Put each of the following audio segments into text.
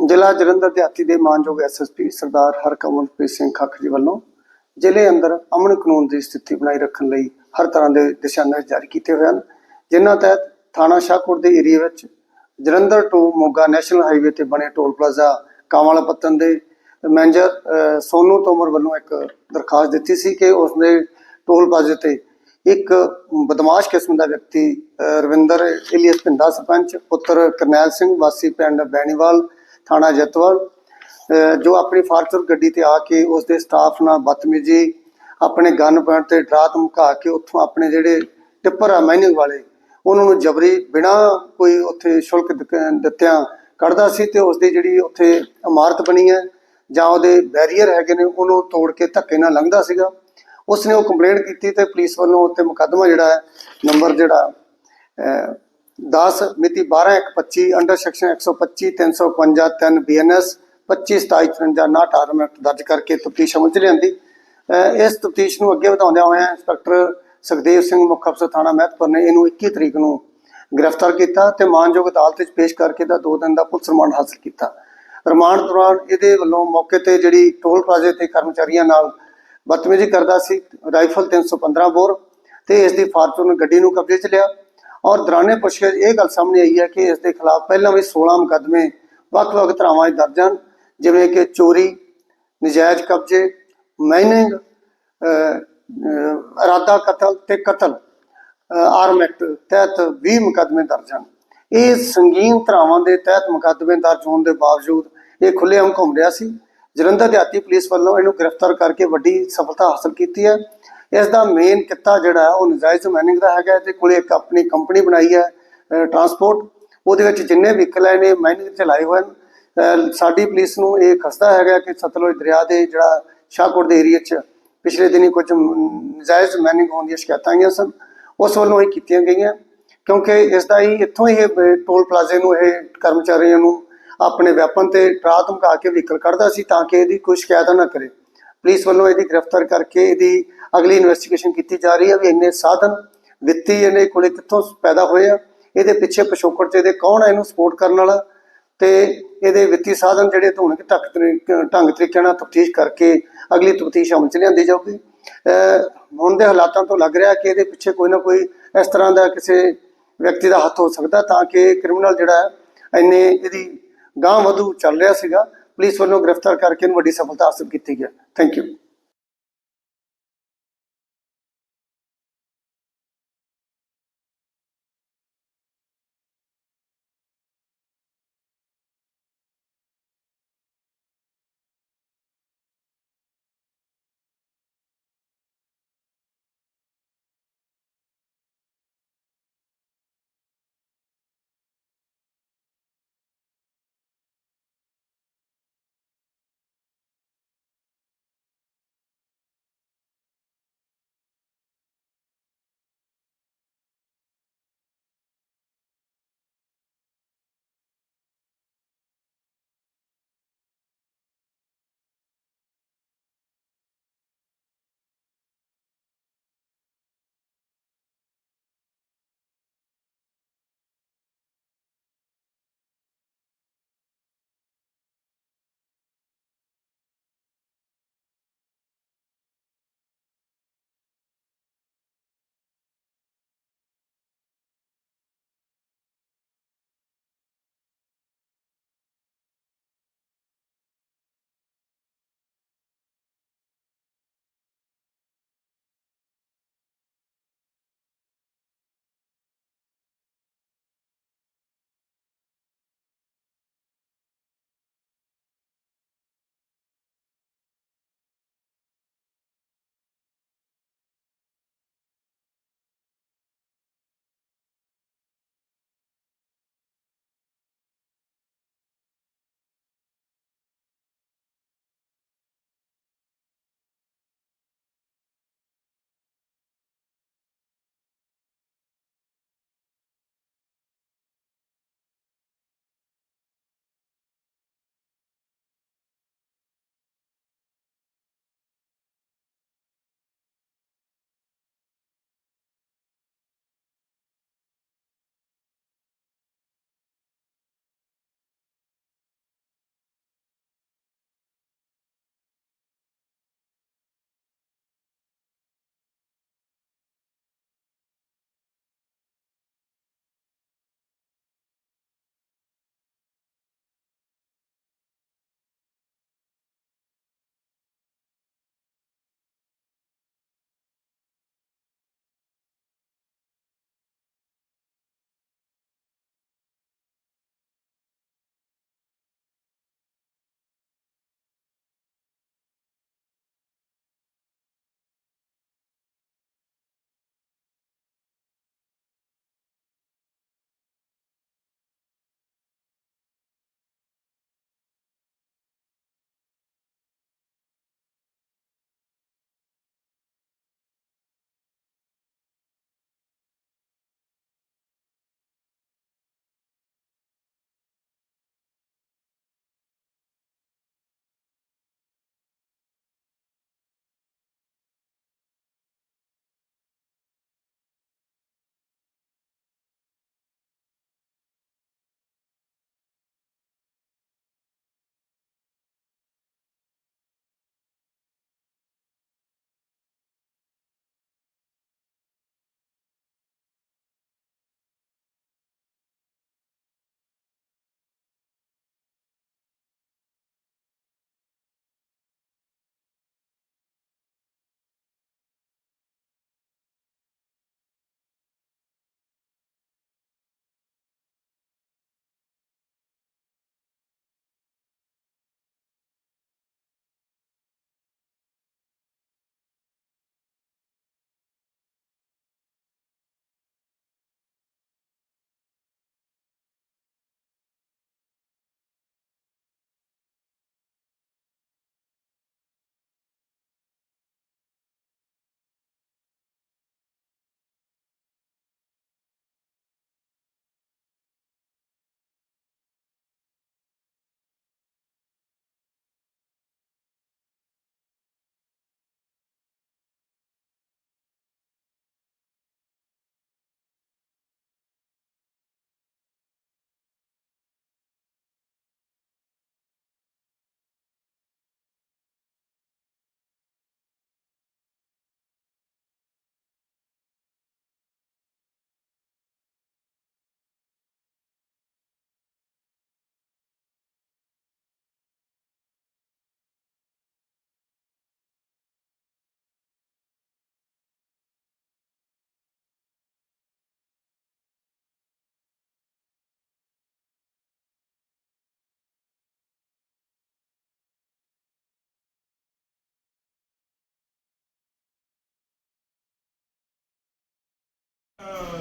ਜ਼ਿਲ੍ਹਾ ਜਲੰਧਰ ਦਿਹਾਤੀ ਦੇ ਮਾਨਯੋਗ ਐਸਐਸਪੀ ਸਰਦਾਰ ਹਰਕਮਲਪ੍ਰੀਤ ਸਿੰਘ ਖੱਖ ਜੀ ਵੱਲੋਂ ਜ਼ਿਲ੍ਹੇ ਅੰਦਰ ਅਮਨ ਕਾਨੂੰਨ ਦੀ ਸਥਿਤੀ ਬਣਾਈ ਰੱਖਣ ਲਈ ਹਰ ਤਰ੍ਹਾਂ ਦੇ ਦਿਸ਼ਾ ਨਿਰਦੇਸ਼ ਜਾਰੀ ਕੀਤੇ ਹੋਏ ਹਨ ਜਿਨ੍ਹਾਂ ਤਹਿਤ ਥਾਣਾ ਸ਼ਾਹਕੋਟ ਦੇ ਏਰੀਆ ਵਿੱਚ ਜਲੰਧਰ ਤੋਂ ਮੋਗਾ ਨੈਸ਼ਨਲ ਹਾਈਵੇ ਤੇ ਬਣੇ ਟੋਲ ਪਲਾਜ਼ਾ ਕਾਂਵਾਲਾ ਪੱਤਨ ਦੇ ਮੈਨੇਜਰ ਅਹ, ਸੋਨੂ ਤੋਮਰ ਵੱਲੋਂ ਇੱਕ ਦਰਖਾਸਤ ਦਿੱਤੀ ਸੀ ਕਿ ਉਸਨੇ ਟੋਲ ਪਲਾਜ਼ੇ ਤੇ ਇੱਕ ਬਦਮਾਸ਼ ਕਿਸਮ ਦਾ ਵਿਅਕਤੀ ਰਵਿੰਦਰ ਇਲੀਅਸ ਪਿੰਡਾ ਸਰਪੰਚ ਪੁੱਤਰ ਕਰਨੈਲ ਸਿੰਘ ਵਾਸੀ ਪਿੰਡ ਬੈਣੀਵਾਲ ਥਾਣਾ ਜਤਵਾਲ ਜੋ ਆਪਣੀ ਫਾਰਚੂਨਰ ਗੱਡੀ ਤੇ ਆ ਕੇ ਉਸ ਦੇ ਸਟਾਫ ਨਾਲ ਬਦਤਮੀਜੀ ਆਪਣੇ ਗਨ ਪੁਆਇੰਟ ਤੇ ਡਰਾ ਧਮਕਾ ਕੇ ਉੱਥੋਂ ਆਪਣੇ ਜਿਹੜੇ ਟਿੱਪਰ ਆ ਮਾਈਨਿੰਗ ਵਾਲੇ ਉਹਨਾਂ ਨੂੰ ਜਬਰੀ ਬਿਨਾ ਕੋਈ ਉੱਥੇ ਸ਼ੁਲਕ ਦਿੱਤਿਆਂ ਕੱਢਦਾ ਸੀ ਤੇ ਉਸ ਦੀ ਜਿਹੜੀ ਉੱਥੇ ਇਮਾਰਤ ਬਣੀ ਹੈ ਜਾਂ ਉਹਦੇ ਬੈਰੀਅਰ ਹੈਗੇ ਨੇ ਉਹਨੂੰ ਤੋੜ ਕੇ ਧੱਕੇ ਨਾਲ ਲੰਘਦਾ ਸੀਗਾ। ਉਸਨੇ ਉਹ ਕੰਪਲੇਂਟ ਕੀਤੀ ਤੇ ਪੁਲਿਸ ਵੱਲੋਂ ਉੱਤੇ ਮੁਕੱਦਮਾ ਜਿਹੜਾ ਹੈ ਨੰਬਰ ਜਿਹੜਾ ਅਹ, 10 ਮਿਤੀ 12/1/25 under section 125 351 3 BNS 25 27 54 59 arm act ਦਰਜ ਕਰਕੇ ਤਫਤੀਸ਼ ਅਮਲ ਚ ਲਿਆਂਦੀ ਇਸ ਤਫਤੀਸ਼ ਨੂੰ ਅੱਗੇ ਵਧਾਉਂਦਿਆਂ ਹੋਇਆਂ ਇੰਸਪੈਕਟਰ ਸੁਖਦੇਵ ਸਿੰਘ ਮੁੱਖ ਅਫਸਰ ਥਾਣਾ ਮਹਿਤਪੁਰ ਨੇ ਇਹਨੂੰ 21 ਤਰੀਕ ਨੂੰ ਗ੍ਰਿਫਤਾਰ ਕੀਤਾ ਤੇ ਮਾਨਯੋਗ ਅਦਾਲਤ ਵਿੱਚ ਪੇਸ਼ ਕਰਕੇ ਦਾ 2 ਦਿਨ ਦਾ ਪੁਲਿਸ ਰਿਮਾਂਡ ਹਾਸਲ ਕੀਤਾ ਰਿਮਾਂਡ ਦੌਰਾਨ ਇਹਦੇ ਵੱਲੋਂ ਮੌਕੇ ਤੇ ਜਿਹੜੀ ਟੋਲ ਪਲਾਜ਼ੇ ਤੇ ਕਰਮਚਾਰੀਆਂ ਨਾਲ ਬਦਤਮੀਜ਼ੀ ਕਰਦਾ ਸੀ ਰਾਈਫਲ 315 ਬੋਰ ਤੇ ਇਸ ਦੀ ਫਾਰਚੂਨਰ ਗੱਡੀ ਨੂੰ ਕਬਜ਼ੇ 'ਚ ਲਿਆ ਔਰ ਦੌਰਾਨੇ ਪੁੱਛਗਿੱਛ ਇਹ ਗੱਲ ਸਾਹਮਣੇ ਆਈ ਹੈ ਕਿ ਇਸ ਦੇ ਖਿਲਾਫ ਪਹਿਲਾਂ ਵੀ 16 ਮੁਕੱਦਮੇ, ਵੱਖ-ਵੱਖ ਧਾਰਾਵਾਂ 'ਚ ਦਰਜ ਹਨ, ਜਿਵੇਂ ਕਿ ਚੋਰੀ, ਨਜਾਇਜ਼ ਕਬਜ਼ੇ, ਮਾਈਨਿੰਗ ਇਰਾਦਾ ਕਤਲ ਤੇ ਕਤਲ ਆਰਮ ਐਕਟ ਤਹਿਤ 20 ਮੁਕੱਦਮੇ ਦਰਜ ਹਨ। ਇਹ ਸੰਗੀਨ ਧਾਰਾਵਾਂ ਦੇ ਤਹਿਤ ਮੁਕੱਦਮੇ ਦਰਜ ਹੋਣ ਦੇ ਬਾਵਜੂਦ ਇਹ ਖੁੱਲ੍ਹੇਆਮ ਘੁੰਮ ਰਿਹਾ ਸੀ। ਜਲੰਧਰ ਦਿਹਾਤੀ ਪੁਲਿਸ ਵੱਲੋਂ ਇਹਨੂੰ ਗ੍ਰਿਫਤਾਰ ਕਰਕੇ ਵੱਡੀ ਸਫਲਤਾ ਹਾਸਲ ਕੀਤੀ ਹੈ। ਇਸ ਦਾ ਮੇਨ ਕਿੱਤਾ ਜਿਹੜਾ ਉਹ ਨਜਾਇਜ਼ ਮਾਈਨਿੰਗ ਦਾ ਹੈਗਾ ਤੇ ਕੋਲੇ ਇੱਕ ਆਪਣੀ ਕੰਪਨੀ ਬਣਾਈ ਹੈ ਟਰਾਂਸਪੋਰਟ ਉਹਦੇ ਵਿੱਚ ਜਿੰਨੇ ਵਹੀਕਲ ਆਏ ਨੇ ਮਾਈਨਿੰਗ ਚਲਾਏ ਹੋਏ ਹਨ। ਸਾਡੀ ਪੁਲਿਸ ਨੂੰ ਇਹ ਖਸਤਾ ਹੈਗਾ ਕਿ ਸਤਲੁਜ ਦਰਿਆ ਦੇ ਜਿਹੜਾ ਸ਼ਾਹਕੋਟ ਦੇ ਏਰੀਆ 'ਚ ਪਿਛਲੇ ਦਿਨੀ ਕੁਝ ਨਜਾਇਜ਼ ਮਾਈਨਿੰਗ ਹੋਣ ਦੀਆਂ ਸ਼ਿਕਾਇਤਾਂ ਆਈਆਂ ਸਨ। ਉਸ ਵੱਲੋਂ ਇਹ ਕੀਤੀਆਂ ਗਈਆਂ, ਕਿਉਂਕਿ ਇਸ ਦਾ ਹੀ ਇੱਥੋਂ ਹੀ ਇਹ ਟੋਲ ਪਲਾਜ਼ੇ ਨੂੰ ਇਹ ਕਰਮਚਾਰੀਆਂ ਨੂੰ ਆਪਣੇ ਵੈਪਨ ਤੇ ਟਰਾ ਧਮਕਾ ਕੇ ਵਹੀਕਲ ਕੱਢਦਾ ਸੀ ਤਾਂ ਕਿ ਇਹਦੀ ਕੋਈ ਸ਼ਿਕਾਇਤ ਨਾ ਕਰੇ। ਪੁਲਿਸ ਵੱਲੋਂ ਇਹਦੀ ਗ੍ਰਿਫਤਾਰ ਕਰਕੇ ਇਹਦੀ ਅਗਲੀ ਇਨਵੈਸਟੀਗੇਸ਼ਨ ਕੀਤੀ ਜਾ ਰਹੀ ਹੈ ਵੀ ਇੰਨੇ ਸਾਧਨ ਵਿੱਤੀ ਇਹਨੇ ਕੋਲੇ ਕਿੱਥੋਂ ਪੈਦਾ ਹੋਏ ਆ, ਇਹਦੇ ਪਿੱਛੇ ਪਿਛੋਕੜ ਚ ਇਹਦੇ ਕੌਣ ਆ ਇਹਨੂੰ ਸਪੋਰਟ ਕਰਨ ਵਾਲਾ? ਤੇ ਇਹਦੇ ਵਿੱਤੀ ਸਾਧਨ ਜਿਹੜੇ ਧੋਣ ਹੋਣਗੇ ਢੰਗ ਢੰਗ ਤਰੀਕੇ ਨਾਲ ਤਫਤੀਸ਼ ਕਰਕੇ ਅਗਲੀ ਤਫਤੀਸ਼ ਅਮਲ ਚ ਲਿਆਂਦੀ ਜਾਊਗੀ। ਹੁਣ ਦੇ ਹਾਲਾਤਾਂ ਤੋਂ ਲੱਗ ਰਿਹਾ ਕਿ ਇਹਦੇ ਪਿੱਛੇ ਕੋਈ ਨਾ ਕੋਈ ਇਸ ਤਰ੍ਹਾਂ ਦਾ ਕਿਸੇ ਵਿਅਕਤੀ ਦਾ ਹੱਥ ਹੋ ਸਕਦਾ ਤਾਂ ਕਿ ਕ੍ਰਿਮੀਨਲ ਜਿਹੜਾ ਹੈ, ਇੰਨੇ ਇਹਦੀ ਗਾਂਹ ਵਧੂ ਚੱਲ ਰਿਹਾ ਸੀਗਾ। ਪੁਲਿਸ ਵੱਲੋਂ ਗ੍ਰਿਫਤਾਰ ਕਰਕੇ ਇਹਨੂੰ ਵੱਡੀ ਸਫਲਤਾ ਹਾਸਲ ਕੀਤੀ ਗਿਆ ਥੈਂਕ ਯੂ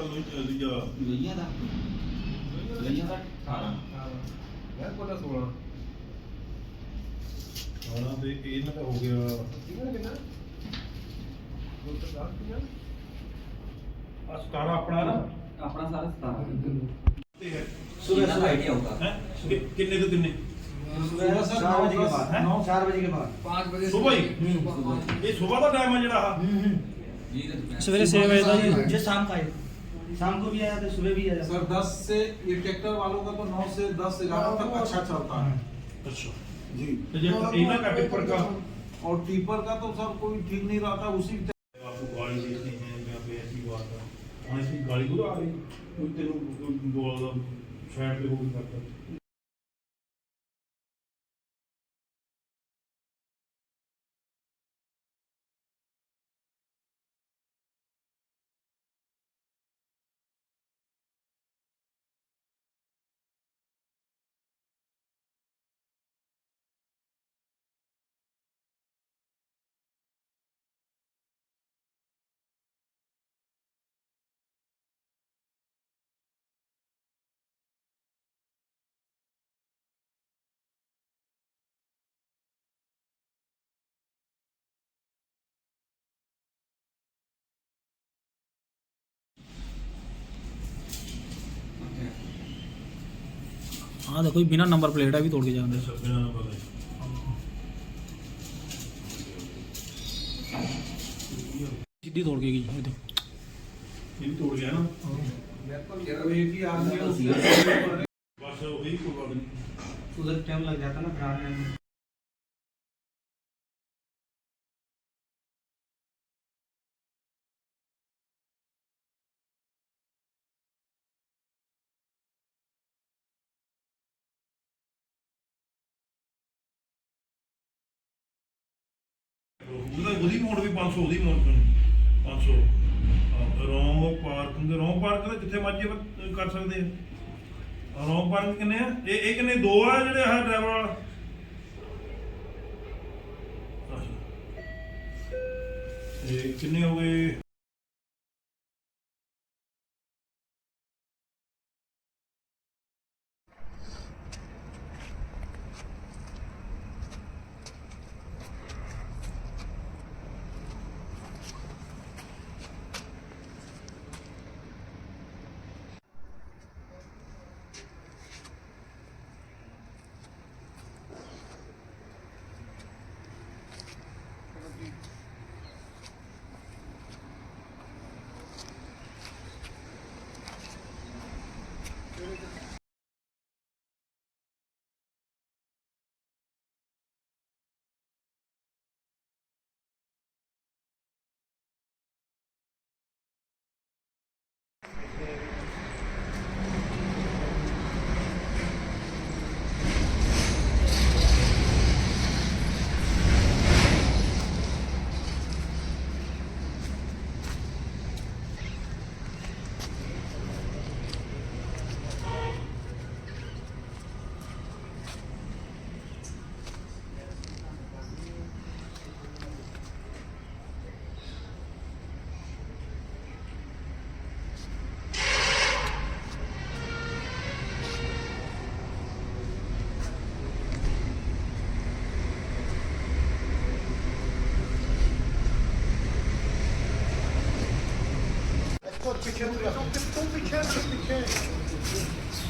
ਲਈਆਂ ਦਾ ਲਈਆਂ ਦਾ 18 ਮੈਂ ਕੋਲ 16 16 ਤੇ ਇਹਨਾਂ ਦਾ ਹੋ ਗਿਆ ਕਿੰਨਾ ਕਿੰਨਾ ਦੋ ਤੋਂ ਦਸ ਕਿੰਨਾ ਆ 17 ਆਪਣਾ ਨਾ ਆਪਣਾ ਸਾਰਾ 17 ਤੇ ਹੈ सुबह सुबह आइडिया होगा ਹੈ ਕਿੰਨੇ ਤੋਂ ਕਿੰਨੇ सुबह सर नौ बजे के बाद नौ चार बजे के बाद पाँच बजे सुबह ही? सुबह ਇਹ ਸਵੇਰ ਦਾ ਟਾਈਮ ਹੈ ਜਿਹੜਾ ਆਹ सवेरे से बजे तक। जो शाम का है। शाम को भी आया तो सुबह भी आया। सर दस से ये ट्रैक्टर वालों का तो 9 से दस ग्यारह तक अच्छा चलता है। अच्छा। जी। तो तो का टिप्पर का। और टीपर का तो सर कोई ठीक नहीं रहता उसी आपको गाड़ी देखनी है मैं पे ऐसी बात है हाँ इसकी गाड़ी बुरा आ रही कोई तेरे को बोल दो साइड पे हो। सकता हाँ देखो ये बिना नंबर प्लेट है भी तोड़ के दे। सीधी तोड़ के गई ये देखो। भी तोड़ गया ना? एक कि आज बस वही कोई बात नहीं। उधर टाइम लग जाता ना फिर में। ਉਹਦਾ ਉਹਦੀ ਮੋੜ ਵੀ 500 ਉਹਦੀ ਮੋੜ 500 ਰੋਮ ਪਾਰਕਿੰਗ ਰੋਮ ਪਾਰਕ ਦਾ ਜਿੱਥੇ ਮਰਜ਼ੀ ਕਰ ਸਕਦੇ ਆ ਰੋਮ ਪਾਰਕਿੰਗ ਕਿੰਨੇ ਆ? ਇਹ ਇਹ ਕਿੰਨੇ, ਦੋ ਆ ਜਿਹੜੇ ਆ ਡਰਾਈਵਰ ਵਾਲਾ? ਅੱਛਾ। ਇਹ ਕਿੰਨੇ ਹੋ ਗਏ? Got the camera. Got the camera.